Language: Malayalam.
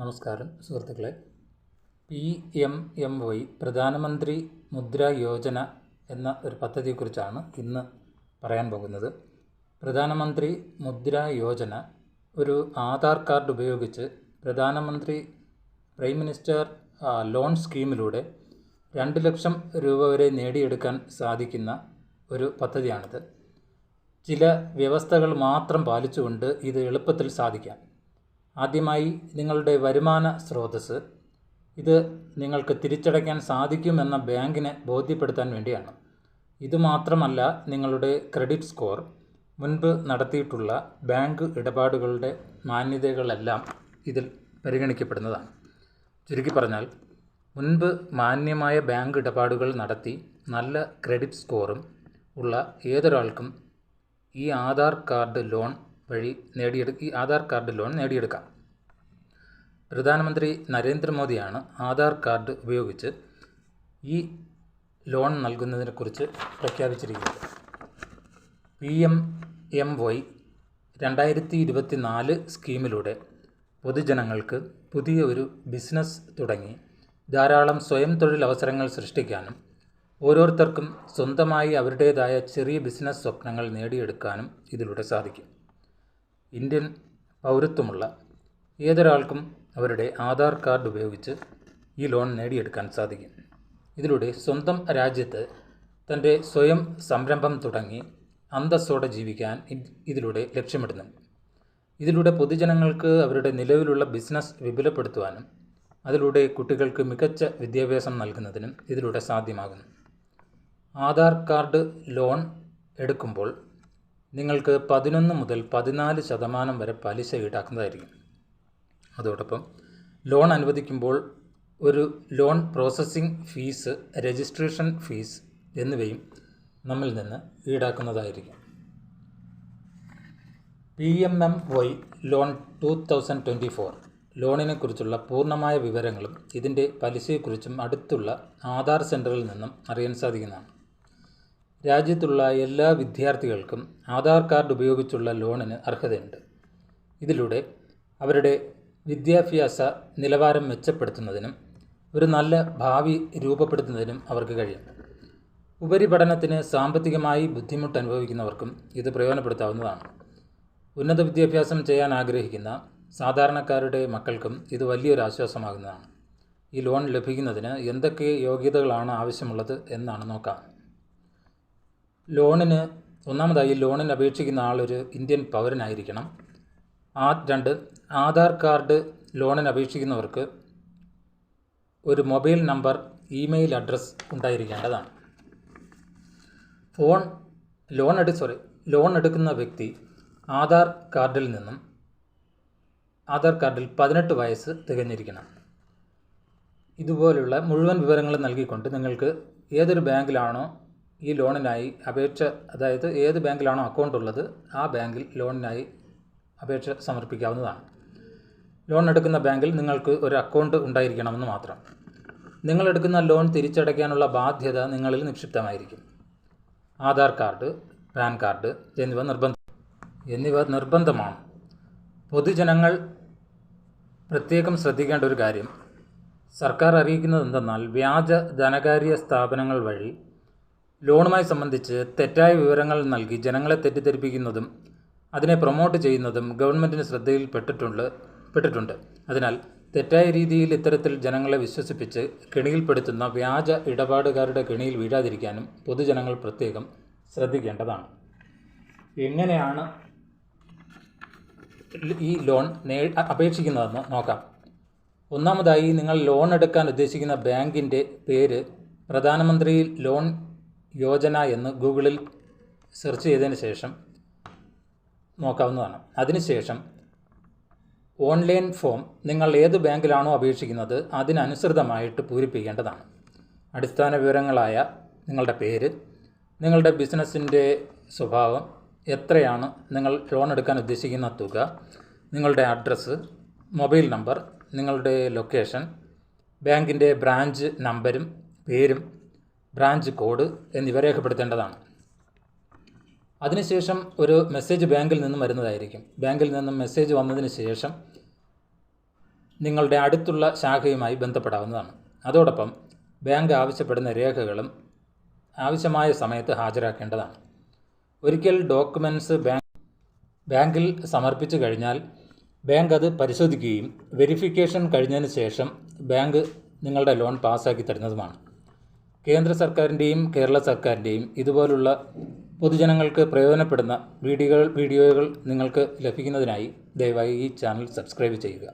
നമസ്കാരം സുഹൃത്തുക്കളെ. പി എം എം വൈ പ്രധാനമന്ത്രി മുദ്ര യോജന എന്ന ഒരു പദ്ധതിയെക്കുറിച്ചാണ് ഇന്ന് പറയാൻ പോകുന്നത്. പ്രധാനമന്ത്രി മുദ്ര യോജന ഒരു ആധാർ കാർഡ് ഉപയോഗിച്ച് പ്രധാനമന്ത്രി പ്രൈം മിനിസ്റ്റർ ലോൺ സ്കീമിലൂടെ രണ്ട് ലക്ഷം രൂപ വരെ നേടിയെടുക്കാൻ സാധിക്കുന്ന ഒരു പദ്ധതിയാണിത്. ചില വ്യവസ്ഥകൾ മാത്രം പാലിച്ചുകൊണ്ട് ഇത് എളുപ്പത്തിൽ സാധിക്കാം. ആദ്യമായി നിങ്ങളുടെ വരുമാന സ്രോതസ്സ് ഇത് നിങ്ങൾക്ക് തിരിച്ചടയ്ക്കാൻ സാധിക്കുമെന്ന ബാങ്കിനെ ബോധ്യപ്പെടുത്താൻ വേണ്ടിയാണ്. ഇതുമാത്രമല്ല നിങ്ങളുടെ ക്രെഡിറ്റ് സ്കോർ. മുൻപ് നടത്തിയിട്ടുള്ള ബാങ്ക് ഇടപാടുകളുടെ മാന്യതകളെല്ലാം ഇതിൽ പരിഗണിക്കപ്പെടുന്നതാണ്. ചുരുക്കി പറഞ്ഞാൽ മുൻപ് മാന്യമായ ബാങ്ക് ഇടപാടുകൾ നടത്തി നല്ല ക്രെഡിറ്റ് സ്കോറും ഉള്ള ഏതൊരാൾക്കും ഈ ആധാർ കാർഡ് ലോൺ വഴി നേടിയെടു ഈ ആധാർ കാർഡ് ലോൺ നേടിയെടുക്കാം. പ്രധാനമന്ത്രി നരേന്ദ്രമോദിയാണ് ആധാർ കാർഡ് ഉപയോഗിച്ച് ഈ ലോൺ നൽകുന്നതിനെക്കുറിച്ച് പ്രഖ്യാപിച്ചിരിക്കുന്നത്. പി എം എം വൈ രണ്ടായിരത്തി ഇരുപത്തി നാല് സ്കീമിലൂടെ പൊതുജനങ്ങൾക്ക് പുതിയ ഒരു ബിസിനസ് തുടങ്ങി. ധാരാളം സ്വയം തൊഴിലവസരങ്ങൾ സൃഷ്ടിക്കാനും ഓരോരുത്തർക്കും സ്വന്തമായി അവരുടേതായ ചെറിയ ബിസിനസ് സ്വപ്നങ്ങൾ നേടിയെടുക്കാനും ഇതിലൂടെ സാധിക്കും. ഇന്ത്യൻ പൗരത്വമുള്ള ഏതൊരാൾക്കും അവരുടെ ആധാർ കാർഡ് ഉപയോഗിച്ച് ഈ ലോൺ നേടിയെടുക്കാൻ സാധിക്കും. ഇതിലൂടെ സ്വന്തം രാജ്യത്ത് തന്റെ സ്വയം സംരംഭം തുടങ്ങി അന്തസ്സോടെ ജീവിക്കാൻ ഇതിലൂടെ ലക്ഷ്യമിടുന്നുണ്ട് ഇതിലൂടെ പൊതുജനങ്ങൾക്ക് അവരുടെ നിലവിലുള്ള ബിസിനസ് വിപുലപ്പെടുത്തുവാനും അതിലൂടെ കുട്ടികൾക്ക് മികച്ച വിദ്യാഭ്യാസം നൽകുന്നതിനും ഇതിലൂടെ സാധ്യമാകുന്നു. ആധാർ കാർഡ് ലോൺ എടുക്കുമ്പോൾ നിങ്ങൾക്ക് പതിനൊന്ന് മുതൽ പതിനാല് ശതമാനം വരെ പലിശ ഈടാക്കുന്നതായിരിക്കും. അതോടൊപ്പം ലോൺ അനുവദിക്കുമ്പോൾ ഒരു loan processing fee registration fee എന്നിവയും നമ്മിൽ നിന്ന് ഈടാക്കുന്നതായിരിക്കും. P M M Y loan two thousand twenty four ലോണിനെക്കുറിച്ചുള്ള പൂർണമായ വിവരങ്ങളും ഇതിന്റെ പലിശയെക്കുറിച്ചും അടുത്തുള്ള ആധാർ സെന്ററിൽ നിന്നും അറിയാൻ സാധിക്കുന്നതാണ്. രാജ്യത്തുള്ള എല്ലാ വിദ്യാർത്ഥികൾക്കും ആധാർ കാർഡ് ഉപയോഗിച്ചുള്ള ലോണിന് അർഹതയുണ്ട്. ഇതിലൂടെ അവരുടെ വിദ്യാഭ്യാസ നിലവാരം മെച്ചപ്പെടുത്തുന്നതിനും ഒരു നല്ല ഭാവി രൂപപ്പെടുത്തുന്നതിനും അവർക്ക് കഴിയും. ഉപരിപഠനത്തിന് സാമ്പത്തികമായി ബുദ്ധിമുട്ട് അനുഭവിക്കുന്നവർക്കും ഇത് പ്രയോജനപ്പെടുത്താവുന്നതാണ്. ഉന്നത വിദ്യാഭ്യാസം ചെയ്യാൻ ആഗ്രഹിക്കുന്ന സാധാരണക്കാരുടെ മക്കൾക്കും ഇത് വലിയൊരു ആശ്വാസമാകുന്നതാണ്. ഈ ലോൺ ലഭിക്കുന്നതിന് എന്തൊക്കെ യോഗ്യതകളാണ് ആവശ്യമുള്ളത് എന്നാണ് നോക്കാം. ലോണിന് ഒന്നാമതായി ലോണിന് അപേക്ഷിക്കുന്ന ആളൊരു ഇന്ത്യൻ പൗരനായിരിക്കണം. ആ രണ്ട് ആധാർ കാർഡ് ലോണിന് അപേക്ഷിക്കുന്നവർക്ക് ഒരു മൊബൈൽ നമ്പർ ഇമെയിൽ അഡ്രസ്സ് ഉണ്ടായിരിക്കേണ്ടതാണ്. ഫോൺ ലോൺ എടു സോറി ലോൺ എടുക്കുന്ന വ്യക്തി ആധാർ കാർഡിൽ നിന്നും ആധാർ കാർഡിൽ പതിനെട്ട് വയസ്സ് തികഞ്ഞിരിക്കണം. ഇതുപോലുള്ള മുഴുവൻ വിവരങ്ങളും നൽകിക്കൊണ്ട് നിങ്ങൾക്ക് ഏതൊരു ബാങ്കിലാണോ ഈ ലോണിനായി അപേക്ഷ അതായത് ഏത് ബാങ്കിലാണോ അക്കൗണ്ട് ഉള്ളത് ആ ബാങ്കിൽ ലോണിനായി അപേക്ഷ സമർപ്പിക്കാവുന്നതാണ്. ലോൺ എടുക്കുന്ന ബാങ്കിൽ നിങ്ങൾക്ക് ഒരു അക്കൗണ്ട് ഉണ്ടായിരിക്കണമെന്ന് മാത്രം. നിങ്ങൾ എടുക്കുന്ന ലോൺ തിരിച്ചടയ്ക്കാനുള്ള ബാധ്യത നിങ്ങളിൽ നിക്ഷിപ്തമായിരിക്കും. ആധാർ കാർഡ് പാൻ കാർഡ് എന്നിവ നിർബന്ധം എന്നിവ നിർബന്ധമാണ്. പൊതുജനങ്ങൾ പ്രത്യേകം ശ്രദ്ധിക്കേണ്ട ഒരു കാര്യം. സർക്കാർ അറിയിക്കുന്നത് എന്തെന്നാൽ വ്യാജ ധനകാര്യ സ്ഥാപനങ്ങൾ വഴി ലോണുമായി സംബന്ധിച്ച് തെറ്റായ വിവരങ്ങൾ നൽകി ജനങ്ങളെ തെറ്റിദ്ധരിപ്പിക്കുന്നതും അതിനെ പ്രൊമോട്ട് ചെയ്യുന്നതും ഗവൺമെന്റിന് ശ്രദ്ധയിൽ പെട്ടിട്ടുണ്ട്. പെട്ടിട്ടുണ്ട് അതിനാൽ തെറ്റായ രീതിയിൽ ഇത്തരത്തിൽ ജനങ്ങളെ വിശ്വസിപ്പിച്ച് കെണിയിൽപ്പെടുത്തുന്ന വ്യാജ ഇടപാടുകാരുടെ കെണിയിൽ വീഴാതിരിക്കാനും പൊതുജനങ്ങൾ പ്രത്യേകം ശ്രദ്ധിക്കേണ്ടതാണ്. എങ്ങനെയാണ് ഈ ലോൺ നേ അപേക്ഷിക്കുന്നതെന്ന് നോക്കാം. ഒന്നാമതായി നിങ്ങൾ ലോൺ എടുക്കാൻ ഉദ്ദേശിക്കുന്ന ബാങ്കിന്റെ പേര് പ്രധാനമന്ത്രി ലോൺ യോജന എന്ന് ഗൂഗിളിൽ സെർച്ച് ചെയ്തതിന് ശേഷം നോക്കാവുന്നതാണ്. അതിനുശേഷം ഓൺലൈൻ ഫോം നിങ്ങൾ ഏത് ബാങ്കിലാണോ അപേക്ഷിക്കുന്നത് അതിനനുസൃതമായിട്ട് പൂരിപ്പിക്കേണ്ടതാണ്. അടിസ്ഥാന വിവരങ്ങളായ നിങ്ങളുടെ പേര് നിങ്ങളുടെ ബിസിനസ്സിന്റെ സ്വഭാവം എത്രയാണ് നിങ്ങൾ ലോൺ എടുക്കാൻ ഉദ്ദേശിക്കുന്ന തുക നിങ്ങളുടെ അഡ്രസ്സ് മൊബൈൽ നമ്പർ നിങ്ങളുടെ ലൊക്കേഷൻ ബാങ്കിന്റെ ബ്രാഞ്ച് നമ്പരും പേരും ബ്രാഞ്ച് കോഡ് എന്നിവ രേഖപ്പെടുത്തേണ്ടതാണ്. അതിനുശേഷം ഒരു മെസ്സേജ് ബാങ്കിൽ നിന്നും വരുന്നതായിരിക്കും. ബാങ്കിൽ നിന്നും മെസ്സേജ് വന്നതിന് ശേഷം നിങ്ങളുടെ അടുത്തുള്ള ശാഖയുമായി ബന്ധപ്പെടാവുന്നതാണ്. അതോടൊപ്പം ബാങ്ക് ആവശ്യപ്പെടുന്ന രേഖകളും ആവശ്യമായ സമയത്ത് ഹാജരാക്കേണ്ടതാണ്. ഒരിക്കൽ ഡോക്യുമെന്റ്സ് ബാങ്ക് ബാങ്കിൽ സമർപ്പിച്ചു കഴിഞ്ഞാൽ ബാങ്ക് അത് പരിശോധിക്കുകയും വെരിഫിക്കേഷൻ കഴിഞ്ഞതിന് ശേഷം ബാങ്ക് നിങ്ങളുടെ ലോൺ പാസ്സാക്കി തരുന്നതുമാണ്. കേന്ദ്ര സർക്കാരിന്റെയും കേരള സർക്കാരിന്റെയും ഇതുപോലുള്ള പൊതുജനങ്ങൾക്ക് പ്രയോജനപ്പെടുന്ന വീഡിയോകൾ വീഡിയോകൾ നിങ്ങൾക്ക് ലഭിക്കുന്നതിനായി ദയവായി ഈ ചാനൽ സബ്സ്ക്രൈബ് ചെയ്യുക.